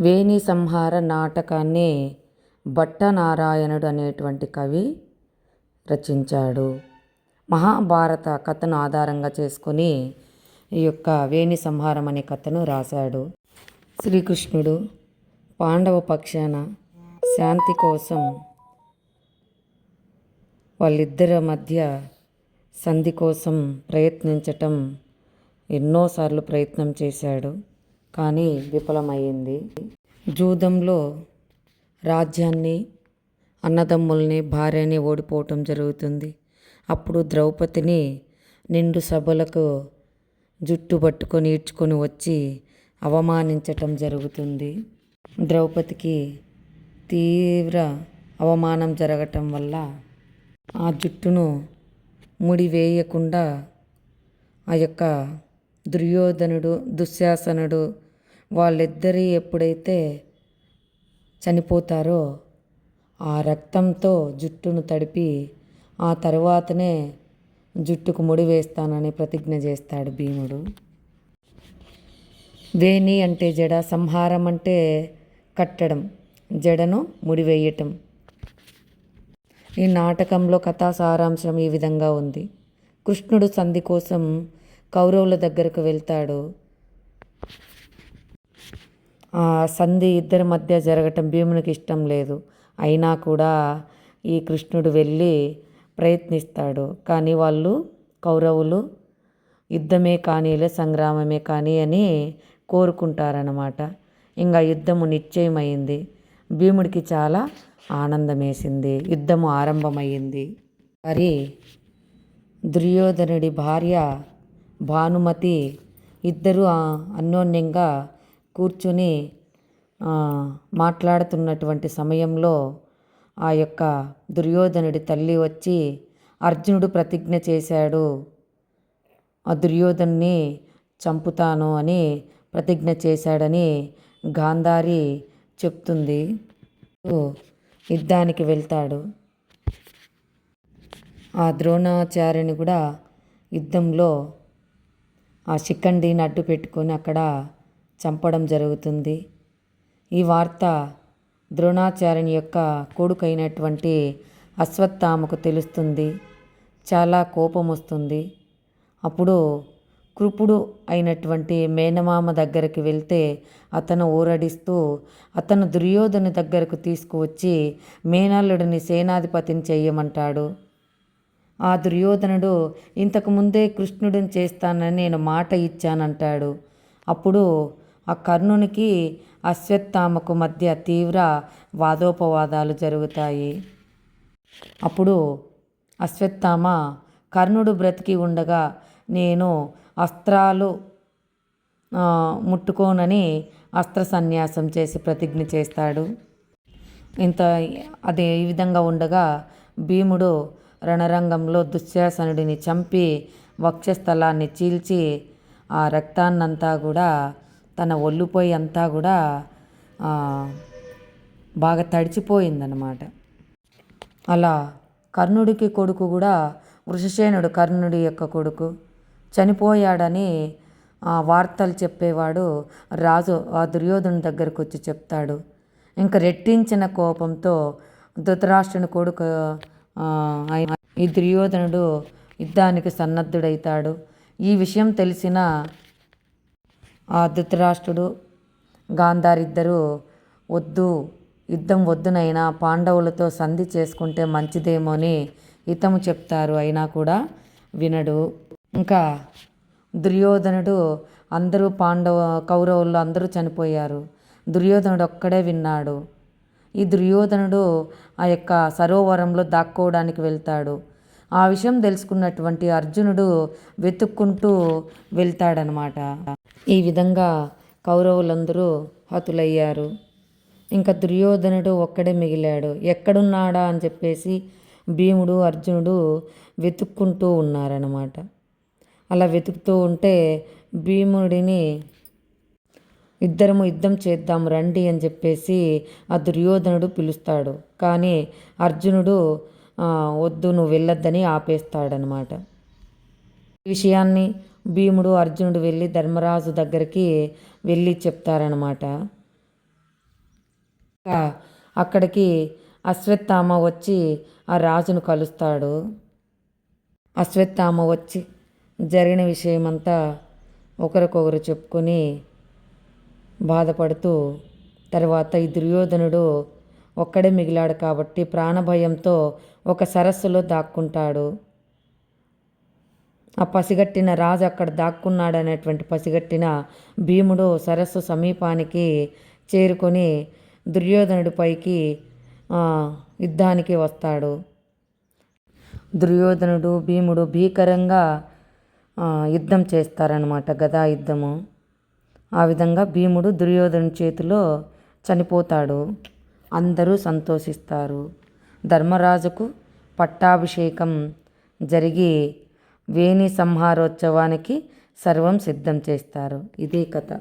వేణి సంహార నాటకాన్ని భట్టనారాయణుడు అనేటువంటి కవి రచించాడు. మహాభారత కథను ఆధారంగా చేసుకొని ఈ యొక్క వేణి సంహారం అనే కథను రాశాడు. శ్రీకృష్ణుడు పాండవ పక్షాన శాంతి కోసం వాళ్ళిద్దరి మధ్య సంధి కోసం ప్రయత్నించటం ఎన్నోసార్లు ప్రయత్నం చేశాడు. కానీ విఫలమైంది జూదంలో రాజ్యాన్ని అన్నదమ్ముల్ని భార్యని ఓడిపోవటం జరుగుతుంది. అప్పుడు ద్రౌపదిని నిండు సభలకు జుట్టు పట్టుకొని ఈడ్చుకొని వచ్చి అవమానించటం జరుగుతుంది. ద్రౌపదికి తీవ్ర అవమానం జరగటం వల్ల ఆ జుట్టును ముడి వేయకుండా ఆ యొక్క దుర్యోధనుడు దుశ్శాసనుడు వాళ్ళిద్దరి ఎప్పుడైతే చనిపోతారో ఆ రక్తంతో జుట్టును తడిపి ఆ తర్వాతనే జుట్టుకు ముడి వేస్తానని ప్రతిజ్ఞ చేస్తాడు భీముడు. వేణి అంటే జడ సంహారం అంటే కట్టడం జడను ముడివేయటం ఈ నాటకంలో కథా సారాంశం ఈ విధంగా ఉంది. కృష్ణుడు సంధి కోసం కౌరవుల దగ్గరకు వెళ్తాడు. సంధి ఇద్దరి మధ్య జరగటం భీమునికి ఇష్టం లేదు. అయినా కూడా ఈ కృష్ణుడు వెళ్ళి ప్రయత్నిస్తాడు. కానీ వాళ్ళు కౌరవులు యుద్ధమే కానీలే సంగ్రామమే కానీ అని కోరుకుంటారన్నమాట. ఇంకా యుద్ధము నిశ్చయమైంది. భీముడికి చాలా ఆనందమేసింది. యుద్ధము ఆరంభమైంది మరి దుర్యోధనుడి భార్య భానుమతి ఇద్దరు అన్యోన్యంగా కూర్చుని మాట్లాడుతున్నటువంటి సమయంలో ఆ యొక్క దుర్యోధనుడి తల్లి వచ్చి అర్జునుడు ప్రతిజ్ఞ చేశాడు. ఆ దుర్యోధన్ని చంపుతాను అని ప్రతిజ్ఞ చేశాడని గాంధారి చెప్తుంది. యుద్ధానికి వెళ్తాడు. ఆ ద్రోణాచార్యుని కూడా యుద్ధంలో ఆ శిఖండిని అడ్డు పెట్టుకొని అక్కడ చంపడం జరుగుతుంది. ఈ వార్త ద్రోణాచార్యుని యొక్క కొడుకైనటువంటి అశ్వత్థామకు తెలుస్తుంది. చాలా కోపం వస్తుంది అప్పుడు కృపుడు అయినటువంటి మేనమామ దగ్గరికి వెళ్తే అతను ఊరడిస్తూ అతను దుర్యోధను దగ్గరకు తీసుకువచ్చి మేనల్లుడిని సేనాధిపతిని చేయమంటాడు. ఆ దుర్యోధనుడు ఇంతకు ముందే కృష్ణుడిని చేస్తానని నేను మాట ఇచ్చానంటాడు. అప్పుడు ఆ కర్ణునికి అశ్వత్థామకు మధ్య తీవ్ర వాదోపవాదాలు జరుగుతాయి. అప్పుడు అశ్వత్థామ కర్ణుడు బ్రతికి ఉండగా నేను అస్త్రాలు ముట్టుకోనని అస్త్ర సన్యాసం చేసి ప్రతిజ్ఞ చేస్తాడు. ఇంత అదే ఈ విధంగా ఉండగా భీముడు రణరంగంలో దుశ్శాసనుడిని చంపి వక్షస్థలాన్ని చీల్చి ఆ రక్తాన్నంతా కూడా తన ఒళ్ళుపోయి అంతా కూడా బాగా తడిచిపోయిందనమాట అలా కర్ణుడికి కొడుకు కూడా వృషసేనుడు కర్ణుడి యొక్క కొడుకు చనిపోయాడని వార్తలు చెప్పేవాడు రాజు ఆ దుర్యోధను దగ్గరకు వచ్చి చెప్తాడు. ఇంకా రెట్టించిన కోపంతో ధృతరాష్ట్రుని కొడుకు ఈ దుర్యోధనుడు యుద్ధానికి సన్నద్ధుడైతాడు. ఈ విషయం తెలిసిన ధృతరాష్ట్రుడు గాంధారిద్దరూ వద్దు యుద్ధం వద్దునైనా పాండవులతో సంధి చేసుకుంటే మంచిదేమో అని హితము చెప్తారు. అయినా కూడా వినడు. ఇంకా దుర్యోధనుడు అందరూ పాండవ కౌరవులు అందరూ చనిపోయారు. దుర్యోధనుడు ఒక్కడే విన్నాడు. ఈ దుర్యోధనుడు ఆ యొక్క సరోవరంలో దాక్కోవడానికి వెళ్తాడు. ఆ విషయం తెలుసుకున్నటువంటి అర్జునుడు వెతుక్కుంటూ వెళ్తాడనమాట. ఈ విధంగా కౌరవులందరూ హతులయ్యారు. ఇంకా దుర్యోధనుడు ఒక్కడే మిగిలాడు. ఎక్కడున్నాడా అని చెప్పేసి భీముడు అర్జునుడు వెతుక్కుంటూ ఉన్నారనమాట. అలా వెతుకుతూ ఉంటే భీముడిని ఇద్దరము యుద్ధం చేద్దాం రండి అని చెప్పేసి ఆ దుర్యోధనుడు పిలుస్తాడు. కానీ అర్జునుడు వద్దు నువ్వు వెళ్ళొద్దని ఆపేస్తాడనమాట. ఈ విషయాన్ని భీముడు అర్జునుడు వెళ్ళి ధర్మరాజు దగ్గరికి వెళ్ళి చెప్తారనమాట. అక్కడికి అశ్వత్థామ వచ్చి ఆ రాజును కలుస్తాడు. అశ్వత్థామ వచ్చి జరిగిన విషయమంతా ఒకరికొకరు చెప్పుకొని బాధపడుతూ తర్వాత ఈ దుర్యోధనుడు ఒక్కడే మిగిలాడు కాబట్టి ప్రాణభయంతో ఒక సరస్సులో దాక్కుంటాడు. ఆ పసిగట్టిన రాజు అక్కడ దాక్కున్నాడు అనేటువంటి పసిగట్టిన భీముడు సరస్సు సమీపానికి చేరుకొని దుర్యోధనుడి పైకి యుద్ధానికి వస్తాడు. దుర్యోధనుడు భీముడు భీకరంగా యుద్ధం చేస్తారనమాట గదా యుద్ధము. ఆ విధంగా భీముడు దుర్యోధను చేతిలో చనిపోతాడు. అందరూ సంతోషిస్తారు. ధర్మరాజుకు పట్టాభిషేకం జరిగి వేణి సంహారోత్సవానికి సర్వం సిద్ధం చేస్తారు. ఇదే కథ.